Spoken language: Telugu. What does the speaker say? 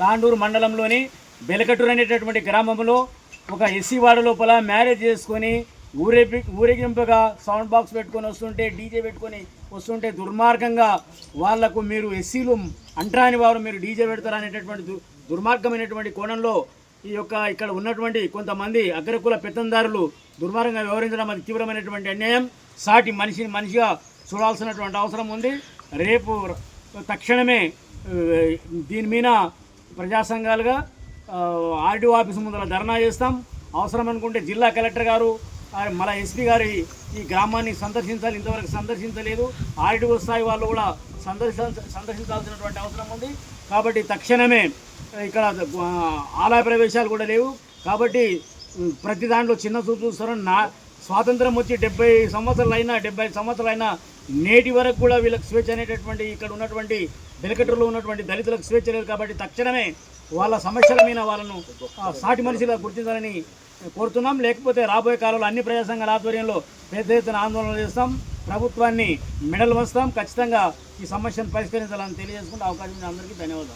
తాండూరు మండలంలోని బెలకటూరు అనేటటువంటి గ్రామంలో ఒక ఎస్సీ వాడ లోపల మ్యారేజ్ చేసుకొని ఊరేపి ఊరేగింపుగా సౌండ్ బాక్స్ పెట్టుకొని వస్తుంటే డీజే పెట్టుకొని వస్తుంటే దుర్మార్గంగా వాళ్ళకు మీరు ఎస్సీలు అంటరాని వారు మీరు డీజే పెడతారు అనేటటువంటి దుర్మార్గమైనటువంటి కోణంలో ఈ యొక్క ఇక్కడ ఉన్నటువంటి కొంతమంది అగ్రకుల పెత్తందారులు దుర్మార్గంగా వ్యవహరించడం అది తీవ్రమైనటువంటి అన్యాయం. సాటి మనిషిని మనిషిగా చూడాల్సినటువంటి అవసరం ఉంది. రేపు తక్షణమే దీని మీద ప్రజా సంఘాలుగా ఆర్డీఓ ఆఫీస్ ముందర ధర్నా చేస్తాం. అవసరం అనుకుంటే జిల్లా కలెక్టర్ గారు ఆ, మన ఎస్పీ గారి ఈ గ్రామాన్ని సందర్శించాలి ఇంతవరకు సందర్శించలేదు. ఆర్డీఓ స్థాయి వాళ్ళు కూడా సందర్శ సందర్శించాల్సినటువంటి అవసరం ఉంది. కాబట్టి తక్షణమే ఇక్కడ ఆలయ ప్రవేశాలు కూడా లేవు. కాబట్టి ప్రతి దాంట్లో చిన్న చూపు చూస్తారు నా స్వాతంత్రం వచ్చి డెబ్బై సంవత్సరాలు అయినా డెబ్బై సంవత్సరాలు అయినా నేటి వరకు కూడా వీళ్ళకి స్వేచ్ఛ అనేటటువంటి ఇక్కడ ఉన్నటువంటి వెలకటూరులో ఉన్నటువంటి దళితులకు స్వేచ్ఛ లేదు కాబట్టి తక్షణమే వాళ్ళ సమస్యల మీద వాళ్ళను సాటి మనిషిగా గుర్తించాలని కోరుతున్నాం. లేకపోతే రాబోయే కాలంలో అన్ని ప్రజా సంఘాల ఆధ్వర్యంలో పెద్ద ఎత్తున ఆందోళన చేస్తాం. ప్రభుత్వాన్ని మెడలు వస్తాం ఖచ్చితంగా ఈ సమస్యను పరిష్కరించాలని తెలియజేసుకుంటే అవకాశం అందరికీ ధన్యవాదాలు.